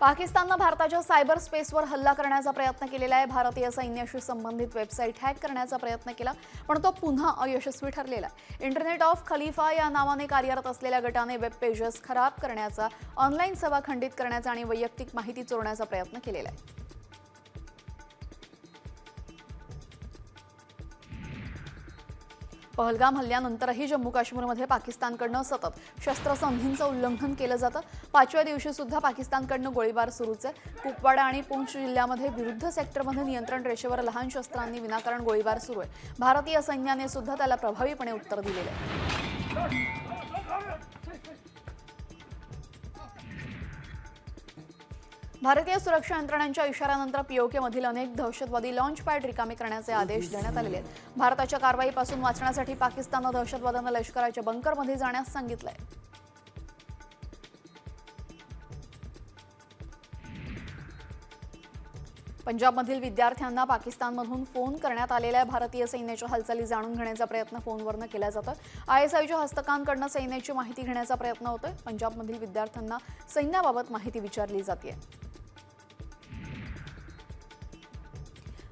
पाकिस्ताननं भारताच्या सायबर स्पेसवर हल्ला करण्याचा प्रयत्न केलेला आहे. भारतीय सैन्याशी संबंधित वेबसाईट हॅक करण्याचा प्रयत्न केला पण तो पुन्हा अयशस्वी ठरलेला आहे. इंटरनेट ऑफ खलिफा या नावाने कार्यरत असलेल्या गटाने वेब पेजेस खराब करण्याचा ऑनलाईन सेवा खंडित करण्याचा आणि वैयक्तिक माहिती चोरण्याचा प्रयत्न केलेला आहे. पहलगाम हल्ल्यानंतरही जम्मू काश्मीरमध्ये पाकिस्तानकडनं सतत शस्त्रसंधींचं उल्लंघन केलं जातं. पाचव्या दिवशी सुद्धा पाकिस्तानकडनं गोळीबार सुरूच. आहे कुपवाडा आणि पूंछ जिल्ह्यामध्ये विरुद्ध सेक्टरमध्ये नियंत्रण रेषेवर लहान शस्त्रांनी विनाकारण गोळीबार सुरू आहे. भारतीय सैन्याने सुद्धा त्याला प्रभावीपणे उत्तर दिलेलं आहे. भारतीय सुरक्षा यंत्रणांच्या इशाऱ्यानंतर पीओकेमधील अनेक दहशतवादी लॉन्च पॅड रिकामे करण्याचे आदेश देण्यात आलेले आहेत. भारताच्या कारवाईपासून वाचण्यासाठी पाकिस्ताननं दहशतवाद्यांना लष्कराच्या बंकरमध्ये जाण्यास सांगितलंय. पंजाबमधील विद्यार्थ्यांना पाकिस्तानमधून फोन करण्यात आलेल्या भारतीय सैन्याच्या हालचाली जाणून घेण्याचा प्रयत्न फोनवरनं केला जातो आय एस हस्तकांकडनं सैन्याची माहिती घेण्याचा प्रयत्न होतोय. पंजाबमधील विद्यार्थ्यांना सैन्याबाबत माहिती विचारली जाते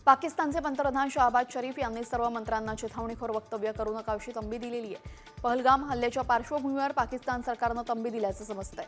पाकिस्तानचे पंतप्रधान शहबाज शरीफ यांनी सर्व मंत्र्यांना चिथावणीखोर वक्तव्य करू नका अशी तंबी दिलेली आहे. पहलगाम हल्ल्याच्या पार्श्वभूमीवर पाकिस्तान सरकारनं तंबी दिल्याचं समजतंय.